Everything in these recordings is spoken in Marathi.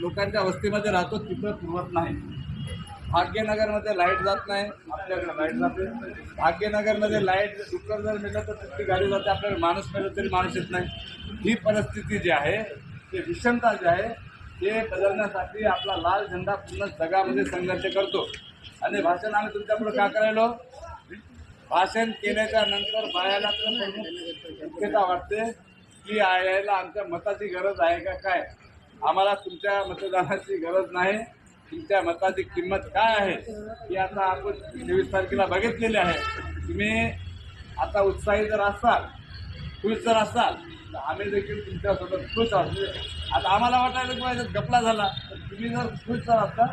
लोकांच्या वस्तीमध्ये राहतो तिथं पुरवत नाही. भाग्यनगरमध्ये लाइट जात नाही आपल्याकडे लाइट जाते. भाग्यनगरमध्ये लाइट डुक्कर जर मिळलं तर तिथली गाडी जाते आपल्याकडे माणूस मिळलं तरी माणूस येत नाही. ही परिस्थिती जी आहे ते विषमता जी आहे ते बदलण्यासाठी आपला लाल झेंडा पूर्ण जगामध्ये संघर्ष करतो. आणि भाषण आम्ही तुमच्यापुढे का करायलो? भाषण केल्याच्यानंतर बायाला तर शक्यता वाटते की यायला आमच्या मताची गरज आहे का काय? आम्हाला तुमच्या मतदानाची गरज नाही. तुमच्या मताची किंमत काय आहे ही आता आपण तेवीस तारखेला बघितलेली आहे. तुम्ही आता उत्साही जर असाल खुश जर असाल तर आम्ही देखील तुमच्यासोबत खुश असू म्हणजे आता आम्हाला वाटायला पाहिजे गपला झाला. तर तुम्ही जर खुश जर असाल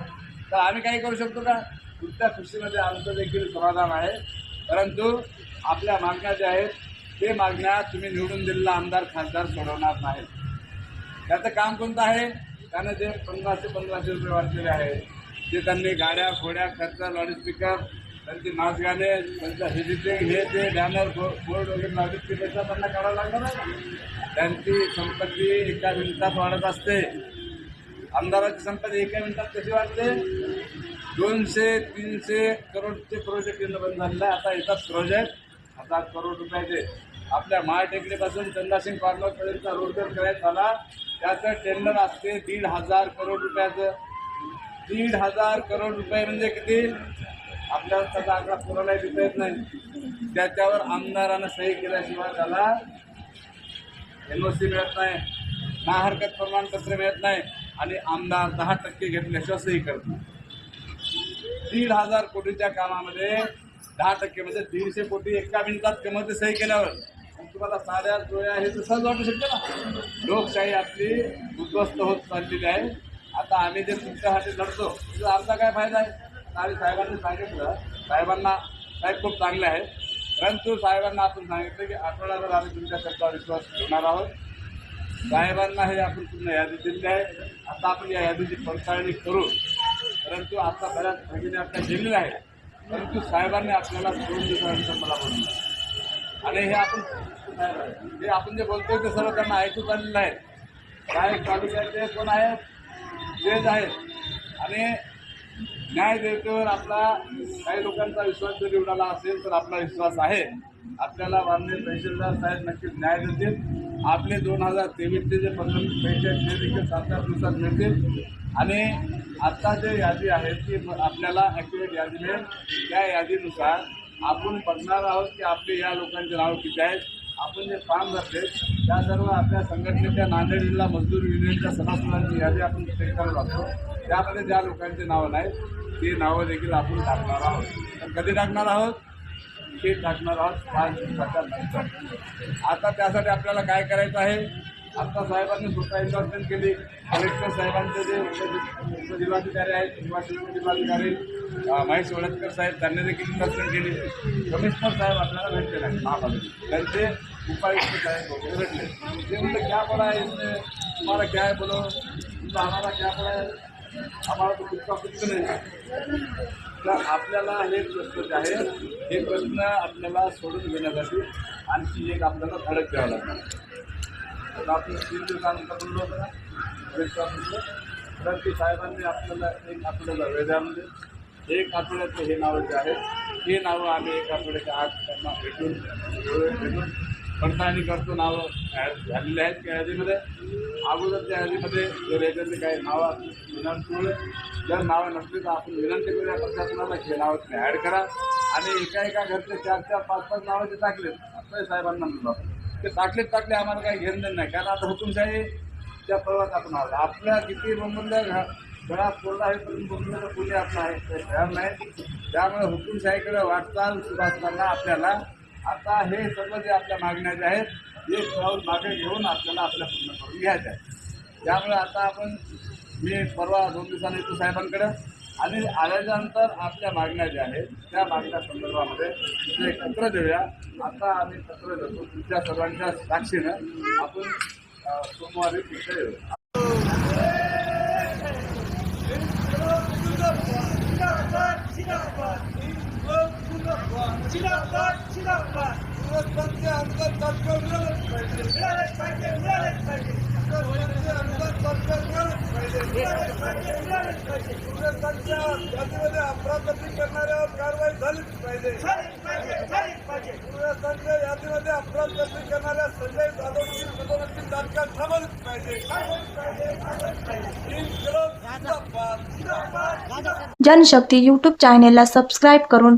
तर आम्ही काही करू शकतो का? तुमच्या खुशीमध्ये आमचं देखील समाधान आहे. परंतु आपल्या मागण्या ज्या आहेत ते मागण्या तुम्ही निवडून दिलेला आमदार खासदार सोडवणार नाहीत. त्याचं काम कोणतं आहे? त्यानं जे पंधराशे पंधराशे रुपये वाटलेले आहे ते त्यांनी गाड्या घोड्या खर्च लाऊडस्पीकर त्यांची नाचगाणे त्यांच्या त्यांचं एडिटिंग हे ते बॅनर बोर्ड वगैरे लावले ते पैसा त्यांना काढावा लागणार आहे? त्यांची संपत्ती एका मिनिटात वाढत असते. आमदाराची संपत्ती एका मिनिटात कशी वाढते? दोनशे तीनशे करोडचे प्रोजेक्ट येणं बंद झालेलं आहे. आता येतात प्रोजेक्ट हजार करोड रुपयाचे. आपल्या महाटेकडीपासून चंदासिंग कॉर्नरपर्यंतचा रोड करण्यात आला. झाला त्याचं टेंडर असते दीड हजार करोड रुपयाचं. दीड हजार करोड रुपये म्हणजे किती? आपल्याला त्याचा आकडा पुराला देता येत नाही. त्याच्यावर आमदारानं सही केल्याशिवाय त्याला एन ओ सी मिळत नाही ना हरकत प्रमाणपत्र मिळत नाही आणि आमदार दहा टक्के घेतल्याशिवाय सही करत नाही. दीड हजार कोटीच्या कामामध्ये दहा टक्के म्हणजे दीडशे कोटी एका मिनिटात कमवते सही केल्यावर. तुम्हाला साड्या डोळ्या हे तर सहज वाटू शकते ना? लोकशाही आपली उद्ध्वस्त होत चाललेली आहे. आता आम्ही जे तुमच्यासाठी लढतो तर आमचा काय फायदा आहे? आणि साहेबांनी सांगितलं. साहेबांना साहेब खूप चांगले आहे परंतु साहेबांना आपण सांगितलं की आठवड्याभर आम्ही तुमच्या शब्दावर विश्वास ठेवणार आहोत साहेबांना हे आपण पूर्ण यादी दिली आहे. आता आपण या यादीची पडताळणी करू. परंतु आता बऱ्याच भगिनी आपल्या गेलेल्या आहेत. परंतु साहेबांनी आपल्याला दोन दिवसानंतर मला बोललं आणि हे आपण हे आपण जे बोलतोय ते सर्व त्यांना ऐकू चाललेलं आहे. काय तालुक्याचे कोण आहेत जज आहेत. आणि न्यायदेवतेवर आपला काही लोकांचा विश्वास जरी उडाला असेल तर आपला विश्वास आहे. आपल्याला माननीय तहसीलदार साहेब नक्कीच न्याय देतील. आपले दोन हजार तेवीसचे जे पंधरा पैसे आहेत ते देखील सात आठ दिवसात मिळतील. आणि आत्ता जे यादी आहे ती आपल्याला ॲक्युरेट यादी मिळेल. त्या यादीनुसार आपण बघणार आहोत की आपले या लोकांचे नाव किती आहेत. आपण जे काम करते त्या सर्व आपल्या संघटनेच्या नांदेड जिल्हा मजदूर युनियनच्या सभासदांची यादी आपण चेक करत असतो त्यामध्ये ज्या लोकांचे नावं नाहीत. ते नावं देखील आपण टाकणार आहोत. तर कधी टाकणार आहोत? ते टाकणार आहोत. पाच दिवसाच्या नंतर. आता त्यासाठी आपल्याला काय करायचं आहे? आता साहेबांनी स्वतः इन्व्हेस्टमेंट केली. कलेक्टर साहेबांचे जे उप- उपजिल्हाधिकारी आहेत निवासी जिल्हाधिकारी महेश वडतकर साहेब त्यांनी देखील इन्व्हेस्टमेंट केली. कमिशनर साहेब आपल्याला भेटले नाही महापालिका त्यांचे उपायुक्त साहेब वगैरे भेटले. ते म्हणलं क्या पडा आहे तुम्हाला क्या आहे बोलो? तुमचा आम्हाला क्या पडा आहे आम्हाला तो कुठचा कुठचं नाही. तर आपल्याला हे प्रश्न जे आहे हे प्रश्न आपल्याला सोडून घेण्यासाठी आणखी एक आपल्याला धडक द्यावं लागणार. आता आपण तीन दिवसानंतर बोललो होतो तर ब्रेकफास्टमध्ये परंतु साहेबांनी आपल्याला एक आठवड्याचा वेळ म्हणजे एक आठवड्याचं हे नावं जे आहेत हे नावं आम्ही एक आठवड्याच्या आत त्यांना भेटून भेटून पडताळणी करतो. नावं ॲड झालेली आहेत त्या यादीमध्ये. अगोदरच्या यादीमध्ये जर याच्यातले काही नावं असतील विनंती जर नावं नसली तर आपण विनंती करूया प्रशासनाला हे नावं तुम्ही ॲड करा. आणि एका एका घरचे चार चार पाच पाच नावं जे टाकलेत आपल्या साहेबांना म्हणतो ते टाकलेत टाकले आम्हाला काही घेणं नाही. कारण आता हुकुमशाहीच्या प्रवास आपण आहोत आपल्या किती बोंबल्या घा घरात आहे पण बोंबल्याचं पुणे आपला आहे ते ध्यान नाही. त्यामुळे हुकुमशाहीकडे वाटचाल सुरू असताना आपल्याला आता हे सर्व जे आपल्या मागण्या ज्या आहेत एक पाऊल मागे घेऊन आपल्याला आपल्या पूर्ण करून घ्यायचं आहे. त्यामुळे आता आपण मी परवा दोन दिवसांनी येतो साहेबांकडं. आणि आल्याच्यानंतर आपल्या मागण्या ज्या आहेत त्या मागण्या संदर्भामध्ये ते एकत्र देऊया. आता आम्ही एकत्र देतो. तुमच्या सर्वांच्या साक्षीनं आपण सोमवारी तिथे येऊ. यादीमध्ये अफरातफरी करणाऱ्यावर कारवाई झालीच पाहिजे पोलिसांच्या यादीमध्ये अफरातफरी करणाऱ्या संजय जाधवची तात्काळ थांबवलीच पाहिजे जिंदाबाद. जनशक्ती यूट्यूब चॅनेलला सबस्क्राईब करून